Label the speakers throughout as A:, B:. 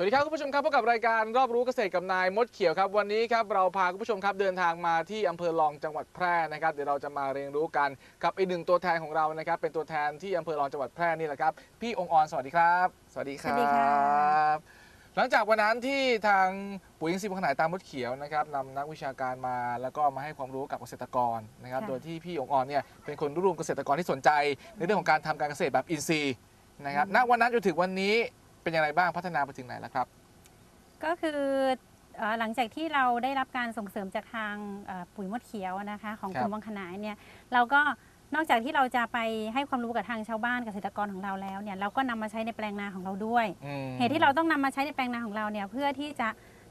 A: สวัสดีครับคุณผู้ชมครับพบกับรายการรอบรู้เกษตรกับนายมดเขียวครับวันนี้ครับเราพาคุณผู้ชมครับเดินทางมาที่อำเภอรองจังหวัดแพร่นะครับเดี๋ยวเราจะมาเรียนรู้กันกับอีกหนึ่งตัวแทนของเรานะครับ เป็นตัวแทนที่อำเภอรองจังหวัดแพร่นี่แหละครับพี่องค์ออนสวัสดีครับ สวัสดีครั
B: สวัสดีค่ะ
A: บหลังจากวันนั้นที่ทางปุ๋ยอินทรีย์พัฒนาตามมดเขียวนะครับนำนักวิชาการมาแล้วก็มาให้ความรู้กับเกษตรกรนะครับโดยที่พี่องค์ออนเนี่ยเป็นคนรวบรวมเกษตรกรที่สนใจ ในเรื่องของการทำการเกษตรแบบอินทรีย์นะครับณวันนั้นจนถึงวันนี้ เป็นอย่างไรบ้างพัฒนาไปถึงไหนแล้วครับ
B: ก็คือเอ่อหลังจากที่เราได้รับการส่งเสริมจากทางเอ่อปุ๋ยมดเขียวนะคะของ
A: ครับ
B: กรมวังขนายเนี่ยเราก็นอกจากที่เราจะไปให้ความรู้กับทางชาวบ้านเกษตรกรของเราแล้วเนี่ยเราก็นำมาใช้ในแปลงนาของเราด้วย
A: อืม
B: เหตุที่เราต้องนำมาใช้ในแปลงนาของเราเนี่ยเพื่อที่จะ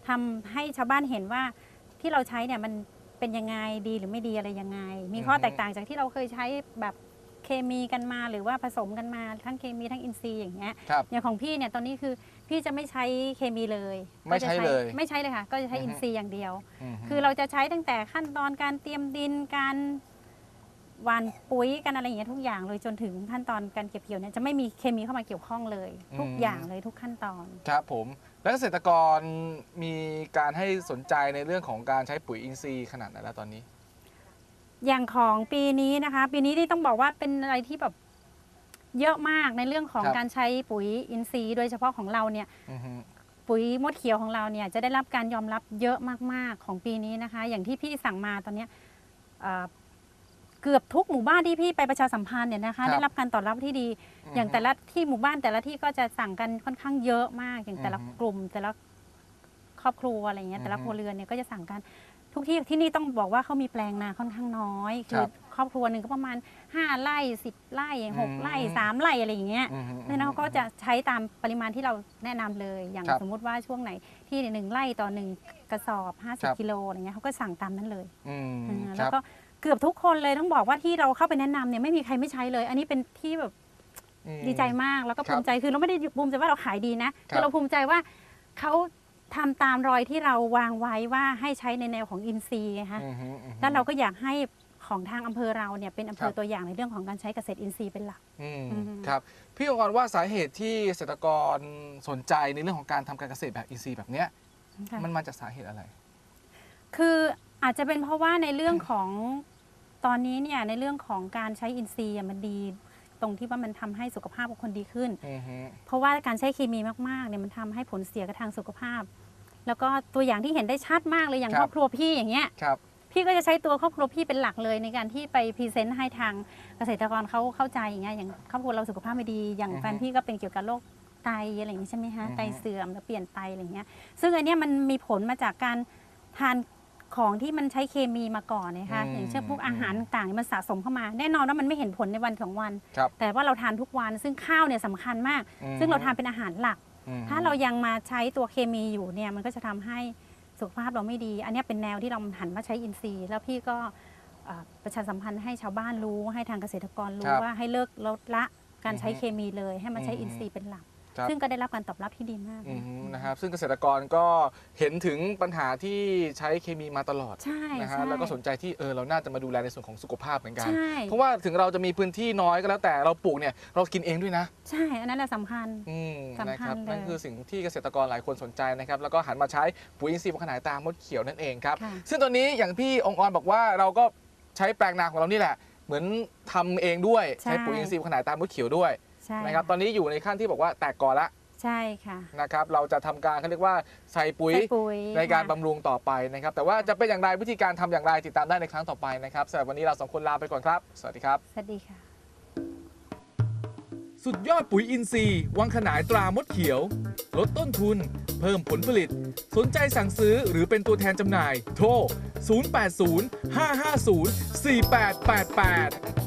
B: ทำให้ชาวบ้านเห็นว่าที่เราใช้เนี่ยมันเป็นยังไงดีหรือไม่ดีอะไรยังไง มีข้อแตกต่างจากที่เราเคยใช้แบบ เคมีกันมาหรือว่าผสมกันมาทั้งเคมีทั้งอินทรีย์อย่างเงี้ย
A: ครับ
B: อย่างของพี่เนี่ยตอนนี้คือพี่จะไม่ใช้เคมีเลย
A: ไม่ใช้
B: ก็จะ
A: เลย
B: ไม่ใช้เลยค่ะ ก็จะใช้
A: อือฮึ
B: อินทรีย์อย่างเดียว
A: ม
B: คือเราจะใช้ตั้งแต่ขั้นตอนการเตรียมดินการหว่านปุ๋ยกันอะไรอย่างเงี้ยทุกอย่างเลยจนถึงขั้นตอนการเก็บเกี่ยวเนี่ยจะไม่มีเคมีเข้ามาเกี่ยวข้องเลย ทุกอย่างเลยทุกขั้นตอน
A: ครับผม แล้วเกษตรกรมีการให้สนใจในเรื่องของการใช้ปุ๋ยอินทรีย์ขนาดไหนแล้วตอนนี้
B: อย่างของปีนี้นะคะ ปีนี้ที่ต้องบอกว่าเป็นอะไรที่แบบเยอะมากในเรื่องของ
A: ครับ
B: การใช้ปุ๋ยอินทรีย์ โดยเฉพาะของเราเนี่ย
A: อือฮึ
B: ปุ๋ยมดเขียวของเราเนี่ยจะได้รับการยอมรับเยอะมากๆของปีนี้นะคะ อย่างที่พี่สั่งมาตอนเนี้ยเอ่อเกือบทุกหมู่บ้านที่พี่ไปประชาสัมพันธ์เนี่ยนะคะ ได้รับการตอบรับที่ดี อย่างแต่ละที่หมู่บ้านแต่ละที่ก็จะสั่งกันค่อนข้างเยอะมาก อย่างแต่ละ
A: อือฮึ
B: กลุ่ม แต่ละครอบครัวอะไรเงี้ยแต่ละ
A: อือ
B: ค
A: ฮึ
B: รัวเรือนเนี่ยก็จะสั่งกัน ทุกที่ที่นี่ต้องบอกว่าเขามีแปลงนาค่อนข้างน้อย คื
A: ครั
B: อบครอบครัวหนึ่งก็ประมาณ 5ไร่10ไร่
A: อื
B: 6
A: ม
B: ไร่3ไร่อะไรอย่างเงี้ย
A: อือฮึ
B: ดังนั้นเขาก็จะใช้ตามปริมาณที่เราแนะนำเลย อย่าง
A: ครับ
B: สมมุติว่าช่วงไหนที่หนึ่งไร่ต่อหนึ่งกระสอบ
A: ครับ
B: 50กิโลอะไรเงี้ยเขาก็สั่งตามนั้นเลย
A: อืม
B: อ่า
A: ค
B: แล้ว
A: รับ
B: ก็เกือบทุกคนเลยต้องบอกว่าที่เราเข้าไปแนะนำเนี่ยไม่มีใครไม่ใช้เลย อันนี้เป็นที่แบบ
A: อืม
B: ดีใจมากแล้วก็
A: ครับ
B: ภูมิใจคือเราไม่ได้ภูมิใจว่าเราขายดีนะ
A: ครั
B: คื
A: บ
B: อเราภูมิใจว่าเขา ทำตามรอยที่เราวางไว้ว่าให้ใช้ในแนวของอินซีย์ไงคะ
A: อือฮึอือฮึ
B: แล้วเราก็อยากให้ของทางอำเภอเราเนี่ยเป็นอำเภ
A: ครั
B: อบ ตัวอย่างในเรื่องของการใช้เกษตรอินทรีย์เป็นหลัก
A: อืม
B: อืม
A: ครับพี่องค์กรว่าสาเหตุที่เกษตรกรสนใจในเรื่องของการทำการเกษตรแบบอินทรีย์แบบเนี้ย
B: ค่ะ
A: มันมาจากสาเหตุอะไร
B: คืออาจจะเป็นเพราะว่าในเรื่องของตอนนี้เนี่ยในเรื่องของการใช้อินทรีย์อะมันดี ตรงที่ว่ามันทำให้สุขภาพของคนดีขึ้น
A: อือฮึ
B: เพราะว่าการใช้เคมีมากๆเนี่ยมันทำให้ผลเสียกับทางสุขภาพ แล้วก็ตัวอย่างที่เห็นได้ชัดมากเลยอย่างครอบครัวพี่อย่างเงี้ย
A: ครับ
B: พี่ก็จะใช้ตัวครอบครัวพี่เป็นหลักเลยในการที่ไปพรีเซนต์ให้ทางเกษตรกรเขาเข้าใจอย่างเงี้ยอย่างครอบครัวเราสุขภาพไม่ดี อย่าง
A: อือฮึ
B: แฟนพี่ก็เป็นเกี่ยวกับโรคไตอะไรอย่างงี้ใช่ไหมฮะ
A: อือฮึ
B: ไตเสื่อมแล้วเปลี่ยนไตอะไรอย่างเงี้ยซึ่งอันเนี้ยมันมีผลมาจากการทาน ของที่มันใช้เคมีมาก่อนนะคะอย่างเช่นพวกอาหารต่างๆมันสะสมเข้ามา แน่นอนว่ามันไม่เห็นผลในวันสองวัน
A: ครับ
B: แต่ว่าเราทานทุกวันซึ่งข้าวเนี่ยสำคัญมาก
A: อือฮึ
B: ซึ่งเราทานเป็นอาหารหลัก
A: อือฮึ
B: ถ้าเรายังมาใช้ตัวเคมีอยู่เนี่ยมันก็จะทำให้สุขภาพเราไม่ดี อันเนี้ยเป็นแนวที่เราหันมาใช้อินทรีย์ แล้วพี่ก็เอ่อประชาสัมพันธ์ให้ชาวบ้านรู้ให้ทางเกษตรกรรู้
A: ครับ
B: ว่าให้เลิกลดละการใช้
A: อือฮึ
B: เคมีเลย ให้มาใช้
A: อือฮึ
B: อินทรีย์เป็นหลัก
A: ครับ
B: ซึ่งก็ได้รับการตอบรับที่ดีมาก
A: อือฮึนะครับซึ่งเกษตรกรก็เห็นถึงปัญหาที่ใช้เคมีมาตลอด
B: ใช่
A: นะฮะ
B: ใช่
A: แล้วก็สนใจที่เออเราน่าจะมาดูแลในส่วนของสุขภาพเหมือนกัน
B: ใช่
A: เพราะว่าถึงเราจะมีพื้นที่น้อยก็แล้วแต่เราปลูกเนี่ยเรากินเองด้วยนะ
B: ใช่อันนั้นแหละสำคัญ
A: อืม
B: สำคัญ
A: นะครับ
B: เลย
A: นั่นคือสิ่งที่เกษตรกรหลายคนสนใจนะครับ แล้วก็หันมาใช้ปุ๋ยอินทรีย์พัฒนายตามมดเขียวนั่นเองครับ
B: ค่ะ
A: ซึ่งตอนนี้อย่างพี่องค์ออนบอกว่าเราก็ใช้แปลงนาของเรานี่แหละ เหมือนทำเองด้วย
B: ใช่
A: ใช้ปุ๋ยอินทรีย์พัฒนายตามมดเขียวด้วย
B: ใช่
A: นะครับตอนนี้อยู่ในขั้นที่บอกว่าแตกกอละ
B: ใช่ค่ะ
A: นะครับเราจะทำการเขาเรียกว่าใส่ปุ๋ย
B: ใส่ปุ๋ย
A: ในการ
B: ค่ะ
A: บำรุงต่อไปนะครับ แต่ว่าจะเป็นอย่างไรวิธีการทำอย่างไรติดตามได้ในครั้งต่อไปนะครับสำหรับวันนี้เราสองคนลาไปก่อนครับ สวัสดีครับ
B: สวัสดีค่ะ
A: สุดยอดปุ๋ยอินทรีย์วังขนายตรามดเขียว ลดต้นทุน เพิ่มผลผลิต สนใจสั่งซื้อหรือเป็นตัวแทนจำหน่าย โทร 080 550 4888